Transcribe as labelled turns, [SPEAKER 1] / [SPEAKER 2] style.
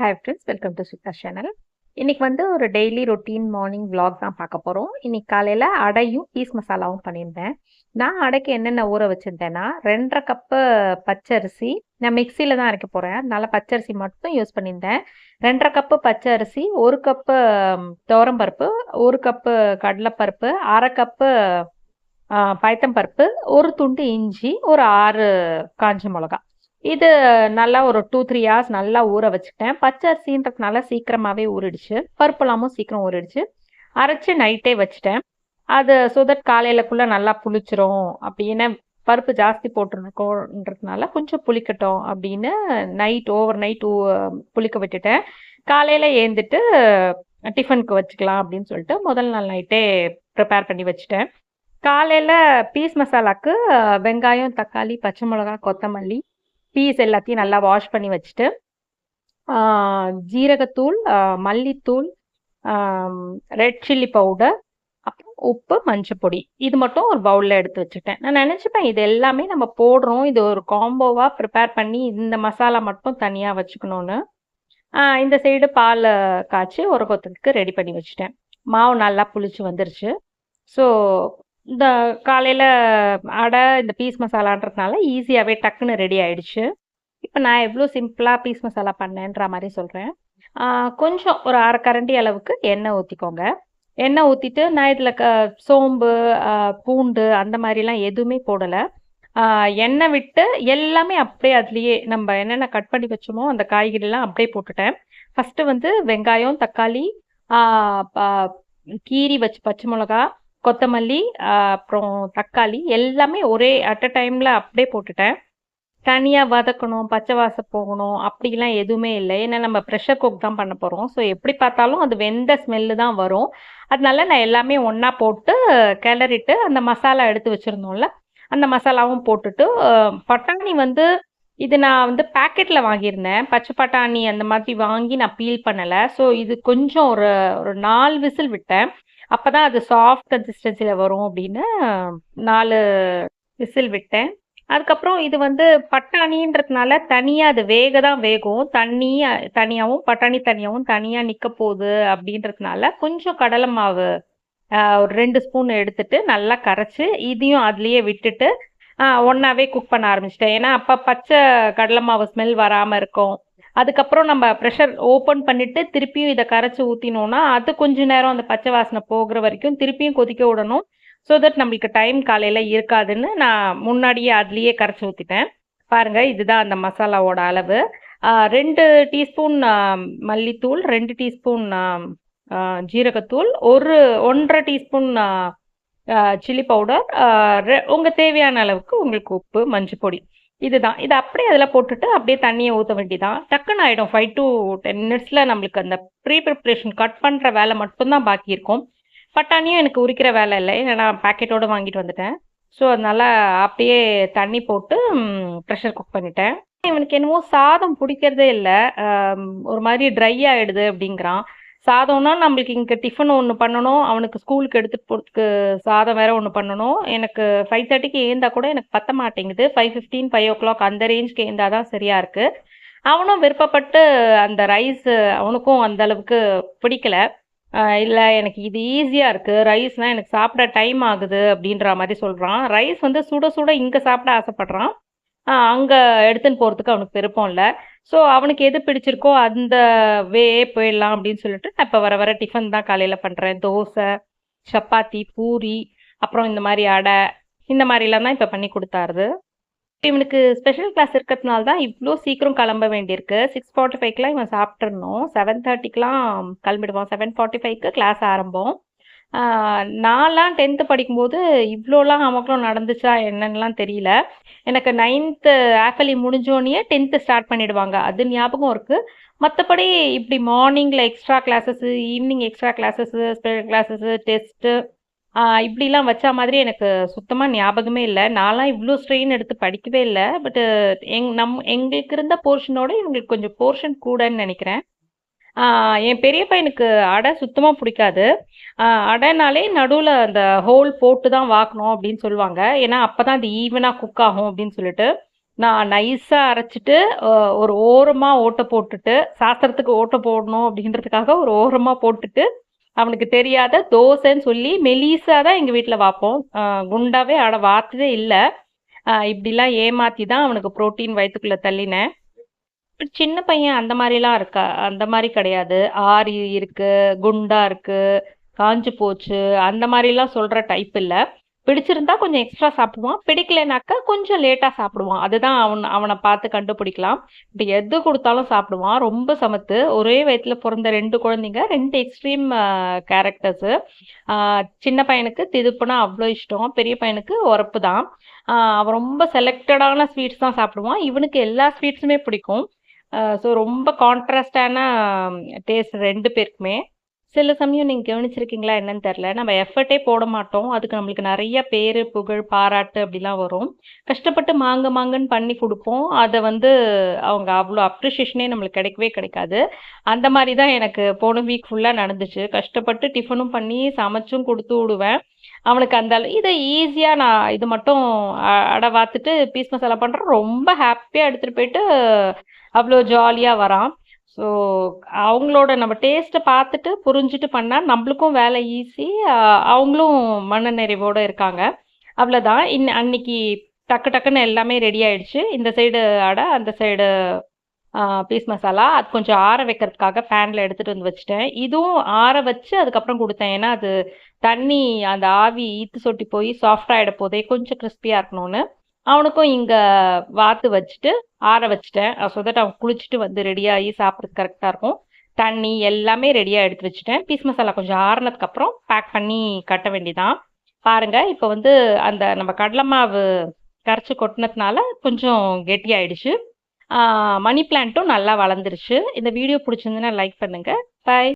[SPEAKER 1] Hi friends welcome to Sutha channel இன்னைக்கு வந்து ஒரு டெய்லி ரொட்டீன் மார்னிங் vlog தான் பார்க்க போகிறோம் இன்னைக்கு காலையில் அடையும் பீஸ் மசாலாவும் பண்ணியிருந்தேன். நான் அடைக்கு என்னென்ன ஊற வச்சுருந்தேன்னா ரெண்டரை கப்பு பச்சரிசி. நான் மிக்சியில் தான் அரைக்க போகிறேன் அதனால பச்சரிசி மட்டும் யூஸ் பண்ணியிருந்தேன். ரெண்டரை கப்பு பச்சரிசி ஒரு கப்பு துவரம்பருப்பு ஒரு கப்பு கடலைப்பருப்பு அரை கப்பு பயத்தம்பருப்பு ஒரு துண்டு இஞ்சி ஒரு ஆறு காஞ்ச மிளகா இது நல்லா ஒரு டூ த்ரீ ஹவர்ஸ் நல்லா ஊற வச்சுட்டேன் பச்சை அரிசின்றதுனால சீக்கிரமாகவே ஊறிடுச்சு. பருப்புலாமும் சீக்கிரம் ஊறிடுச்சு. அரைச்சி நைட்டே வச்சுட்டேன். அது ஸோ தட் காலையிலக்குள்ளே நல்லா புளிச்சிரும் அப்படின்னு பருப்பு ஜாஸ்தி போட்டிருக்கோன்றதுனால கொஞ்சம் புளிக்கட்டும் அப்படின்னு நைட் ஓவர் நைட் புளிக்க விட்டுட்டேன். காலையில் ஏந்துட்டு டிஃபனுக்கு வச்சுக்கலாம் அப்படின்னு சொல்லிட்டு முதல் நாள் நைட்டே ப்ரிப்பேர் பண்ணி வச்சுட்டேன். காலையில் பீஸ் மசாலாக்கு வெங்காயம் தக்காளி பச்சை மிளகா கொத்தமல்லி பீஸ் எல்லாத்தையும் நல்லா வாஷ் பண்ணி வச்சுட்டு ஜீரகத்தூள் மல்லித்தூள் ரெட் சில்லி பவுடர் அப்புறம் உப்பு மஞ்சப்பொடி இது மட்டும் ஒரு பவுலில் எடுத்து வச்சுட்டேன். நான் நினச்சிப்பேன் இது எல்லாமே நம்ம போடுறோம். இது ஒரு காம்போவாக ப்ரிப்பேர் பண்ணி இந்த மசாலா மட்டும் தனியாக வச்சுக்கணும்னு. இந்த சைடு பால் காய்ச்சி ஒரு ரெடி பண்ணி வச்சுட்டேன். மாவு நல்லா புளிச்சு வந்துருச்சு. ஸோ இந்த காலையில் அடை இந்த பீஸ் மசாலான்றதுனால ஈஸியாகவே டக்குன்னு ரெடி ஆயிடுச்சு. இப்போ நான் எவ்வளோ சிம்பிளாக பீஸ் மசாலா பண்ணேன்ற மாதிரி சொல்கிறேன் கொஞ்சம் ஒரு அரை கரண்டி அளவுக்கு எண்ணெய் ஊற்றிக்கோங்க எண்ணெய் ஊற்றிட்டு நான் இதில் க சோம்பு பூண்டு அந்த மாதிரிலாம் எதுவுமே போடலை. எண்ணெய் விட்டு எல்லாமே அப்படியே அதுலேயே நம்ம என்னென்ன கட் பண்ணி வச்சோமோ அந்த காய்கறிலாம் அப்படியே போட்டுட்டேன். ஃபஸ்ட்டு வந்து வெங்காயம் தக்காளி கீரி வச்சு பச்சை மிளகா கொத்தமல்லி அப்புறம் தக்காளி எல்லாமே ஒரே அட் அ டைமில் அப்படியே போட்டுட்டேன். தனியாக வதக்கணும் பச்சை வாசம் போகணும் அப்படிலாம் எதுவுமே இல்லை. ஏன்னா நம்ம ப்ரெஷர் குக் தான் பண்ண போகிறோம் ஸோ எப்படி பார்த்தாலும் அது வெந்த ஸ்மெல்லு தான் வரும். அதனால நான் எல்லாமே ஒன்றா போட்டு கிளறிட்டு அந்த மசாலா எடுத்து வச்சுருந்தோம்ல அந்த மசாலாவும் போட்டுட்டு பட்டாணி வந்து இது நான் வந்து பேக்கெட்டில் வாங்கியிருந்தேன். பச்சை பட்டாணி அந்த மாதிரி வாங்கி நான் பீல் பண்ணலை. ஸோ இது கொஞ்சம் ஒரு ஒரு நாலு விசில் விட்டேன். அப்போ தான் அது சாஃப்ட் கன்சிஸ்டன்சியில் வரும் அப்படின்னு நாலு விசில் விட்டேன். அதுக்கப்புறம் இது வந்து பட்டாணின்றதுனால தனியாக அது வேக தான் வேகும். தண்ணி தனியாகவும் பட்டாணி தனியாகவும் தனியாக நிற்க போகுது அப்படின்றதுனால கொஞ்சம் கடலை மாவு ஒரு ரெண்டு ஸ்பூன் எடுத்துட்டு நல்லா கரைச்சி இதையும் அதுலேயே விட்டுட்டு ஒன்றாவே குக் பண்ண ஆரம்பிச்சிட்டேன். ஏன்னா அப்போ பச்சை கடலை மாவு ஸ்மெல் வராமல் இருக்கும். அதுக்கப்புறம் நம்ம ப்ரெஷர் ஓப்பன் பண்ணிவிட்டு திருப்பியும் இதை கரைச்சி ஊற்றினோன்னா அது கொஞ்ச நேரம் அந்த பச்சை வாசனை போகிற வரைக்கும் திருப்பியும் கொதிக்க விடணும். ஸோ தட் நம்மளுக்கு டைம் காலையில் இருக்காதுன்னு நான் முன்னாடியே அதுலேயே கரைச்சி ஊற்றிட்டேன் பாருங்கள் இதுதான் அந்த மசாலாவோட அளவு. ரெண்டு டீஸ்பூன் மல்லித்தூள் ரெண்டு டீஸ்பூன் ஜீரகத்தூள் ஒரு ஒன்றரை டீஸ்பூன் சில்லி பவுடர் உங்கள் தேவையான அளவுக்கு உங்களுக்கு உப்பு மஞ்சள் பொடி இதுதான். இதை அப்படியே அதில் போட்டுட்டு அப்படியே தண்ணியை ஊற்ற வேண்டியதான் டக்குன்னு ஆகிடும் ஃபைவ் டு டென் மினிட்ஸில் நம்மளுக்கு அந்த ப்ரீ ப்ரிப்ரேஷன் கட் பண்ணுற வேலை மட்டும்தான் பாக்கி இருக்கும். பட்டாணியும் எனக்கு உரிக்கிற வேலை இல்லை. ஏன்னா நான் பேக்கெட்டோடு வாங்கிட்டு வந்துட்டேன். ஸோ அதனால் அப்படியே தண்ணி போட்டு ப்ரெஷர் குக் பண்ணிட்டேன். இவனுக்கு என்னமோ சாதம் பிடிக்கிறதே இல்லை. ஒரு மாதிரி ட்ரை ஆகிடுது அப்படிங்கிறான். சாதம்னா நம்மளுக்கு இங்கே டிஃபன் ஒன்று பண்ணணும். அவனுக்கு ஸ்கூலுக்கு எடுத்துகிட்டு போகிறதுக்கு சாதம் வேறு ஒன்று பண்ணணும். எனக்கு ஃபைவ் தேர்ட்டிக்கு ஏந்தால் கூட எனக்கு பத்த மாட்டேங்குது. Five fifteen five o'clock அந்த ரேஞ்சுக்கு ஏந்தால் தான் சரியாக இருக்குது அவனும் விருப்பப்பட்டு அந்த ரைஸ் அவனுக்கும் அந்த அளவுக்கு பிடிக்கல. இல்லை எனக்கு இது ஈஸியாக இருக்குது ரைஸ்னால் எனக்கு சாப்பிட டைம் ஆகுது அப்படின்ற மாதிரி சொல்கிறான் ரைஸ் வந்து சுட சுட இங்கே சாப்பிட ஆசைப்பட்றான். அங்கே எடுத்துன்னு போகிறதுக்கு அவனுக்கு விருப்பம் இல்லை. ஸோ அவனுக்கு எது பிடிச்சிருக்கோ அந்த வே போயிடலாம் அப்படின்னு சொல்லிட்டு நான் இப்போ வர வர டிஃபன் தான் காலையில் பண்ணுறேன் தோசை சப்பாத்தி பூரி அப்புறம் இந்த மாதிரி அடை இந்த மாதிரிலாம் தான் இப்போ பண்ணி கொடுத்தாருது. இவனுக்கு ஸ்பெஷல் கிளாஸ் இருக்கிறதுனால தான் இவ்வளோ சீக்கிரம் கிளம்ப வேண்டியிருக்கு. சிக்ஸ் ஃபார்ட்டி ஃபைவ்க்கெலாம் இவன் சாப்பிட்றணும் செவன் தேர்ட்டிக்கெலாம் கிளம்பிடுவான். செவன் ஃபார்ட்டி ஃபைவ்க்கு கிளாஸ் ஆரம்பம். நான்லாம் டென்த்து படிக்கும்போது இவ்வளோலாம் அவங்களும் நடந்துச்சா என்னன்னுலாம் தெரியல. எனக்கு நைன்த்து ஆஃபலி முடிஞ்சோடனே டென்த்து ஸ்டார்ட் பண்ணிடுவாங்க. அது ஞாபகம் இருக்குது மற்றபடி இப்படி மார்னிங்கில் extra classes evening extra classes special classes test இப்படிலாம் வச்ச மாதிரி எனக்கு சுத்தமாக ஞாபகமே இல்லை. நான்லாம் இவ்வளோ ஸ்ட்ரெயின் எடுத்து படிக்கவே இல்லை. பட்டு எங் நம் எங்களுக்கு இருந்த போர்ஷனோட இவங்களுக்கு கொஞ்சம் போர்ஷன் கூடன்னு நினைக்கிறேன். என் பெரிய பையனுக்கு அடை சுத்தமாக பிடிக்காது அடைனாலே நடுவில் அந்த ஹோல் போட்டு தான் வாக்கணும் அப்படின்னு சொல்லுவாங்க ஏன்னா அப்போ தான் அது ஈவனாக குக் ஆகும் அப்படின்னு சொல்லிட்டு நான் நைஸாக அரைச்சிட்டு ஒரு ஓரமாக ஓட்ட போட்டுட்டு, சாஸ்திரத்துக்கு ஓட்ட போடணும் அப்படின்றதுக்காக ஒரு ஓரமாக போட்டுட்டு, அவனுக்கு தெரியாத தோசைன்னு சொல்லி மெலிசா தான் எங்கள் வீட்டில் வாப்போம். குண்டாவே அடை வாத்ததே இல்லை இப்படிலாம் ஏமாற்றி தான் அவனுக்கு புரோட்டீன் வயிற்றுக்குள்ளே தள்ளினேன். சின்ன பையன் அந்த மாதிரிலாம் இருக்கா அந்த மாதிரி கிடையாது. ஆரி இருக்கு, குண்டா இருக்கு, காஞ்சு போச்சு, அந்த மாதிரிலாம் சொல்ற டைப் இல்லை பிடிச்சிருந்தா கொஞ்சம் எக்ஸ்ட்ரா சாப்பிடுவான். பிடிக்கலைனாக்கா கொஞ்சம் லேட்டாக சாப்பிடுவான். அதுதான் அவன் அவனை பார்த்து கண்டுபிடிக்கலாம். இப்போ எது கொடுத்தாலும் சாப்பிடுவான். ரொம்ப சமத்து. ஒரே வயித்துல பொறந்த 2 குழந்தைங்க. ரெண்டு எக்ஸ்ட்ரீம் கேரக்டர்ஸு. சின்ன பையனுக்கு திதுப்புனா அவ்வளோ இஷ்டம். பெரிய பையனுக்கு உரப்பு தான். அவன் ரொம்ப செலக்டடான ஸ்வீட்ஸ் தான் சாப்பிடுவான். இவனுக்கு எல்லா ஸ்வீட்ஸுமே பிடிக்கும். ஸோ ரொம்ப கான்ட்ராஸ்டான டேஸ்ட் ரெண்டு பேருக்குமே. சில சமயம் நீங்கள் கவனிச்சிருக்கீங்களா என்னன்னு தெரியல. நம்ம எஃபர்ட்டே போட மாட்டோம். அதுக்கு நம்மளுக்கு நிறைய பேர் புகழ், பாராட்டு அப்படிலாம் வரும். கஷ்டப்பட்டு மாங்க மாங்கன்னு பண்ணி கொடுப்போம் அதை வந்து அவங்க அவ்வளோ அப்ரிஷியேஷனே நம்மளுக்கு கிடைக்கவே கிடைக்காது. அந்த மாதிரி தான் எனக்கு போன வீக் ஃபுல்லாக நடந்துச்சு. கஷ்டப்பட்டு டிஃபனும் பண்ணி சமைச்சும் கொடுத்து விடுவேன். அவனுக்கு அந்த இதை ஈஸியாக நான் இது மட்டும் அடை வாத்துட்டு பீஸ் மசாலா பண்ணுறேன் ரொம்ப ஹாப்பியாக எடுத்துகிட்டு போயிட்டு அவ்வளோ ஜாலியாக வரான். ஸோ அவங்களோட நம்ம டேஸ்ட்டை பார்த்துட்டு, புரிஞ்சுட்டு பண்ணால் நம்மளுக்கும் வேலை ஈஸி. அவங்களும் அவங்களும் மனநிறைவோட இருக்காங்க. அவ்வளோதான் இன் அன்னைக்கு டக்கு டக்குன்னு எல்லாமே ரெடி ஆயிடுச்சு. இந்த சைடு அடை, அந்த சைடு பீஸ் மசாலா. அது கொஞ்சம் ஆற வைக்கிறதுக்காக ஃபேனில் எடுத்துகிட்டு வந்து வச்சுட்டேன். இதுவும் ஆற வச்சு அதுக்கப்புறம் கொடுத்தேன் ஏன்னா அது தண்ணி அந்த ஆவி ஈத்து சொட்டி போய் சாஃப்ட் போதே கொஞ்சம் கிறிஸ்பியாக இருக்கணும்னு. அவனுக்கும் இங்கே வாத்து வச்சுட்டு, ஆற வச்சுட்டேன். ஸோ தட் அவன் குளிச்சுட்டு வந்து ரெடியாகி சாப்பிட்றதுக்கு கரெக்டாக இருக்கும். தண்ணி எல்லாமே ரெடியாக எடுத்து வச்சுட்டேன். பீஸ் மசாலா கொஞ்சம் ஆறுனதுக்கப்புறம் பேக் பண்ணி கட்ட வேண்டிதான் பாருங்கள் இப்போ வந்து அந்த நம்ம கடலை மாவு கரைச்சு கொட்டினதுனால கொஞ்சம் கெட்டியாயிடுச்சு. மணி பிளான்ட்டும் நல்லா வளர்ந்துருச்சு. இந்த வீடியோ புடிச்சிருந்ததுன்னா லைக் பண்ணுங்கள் பாய்.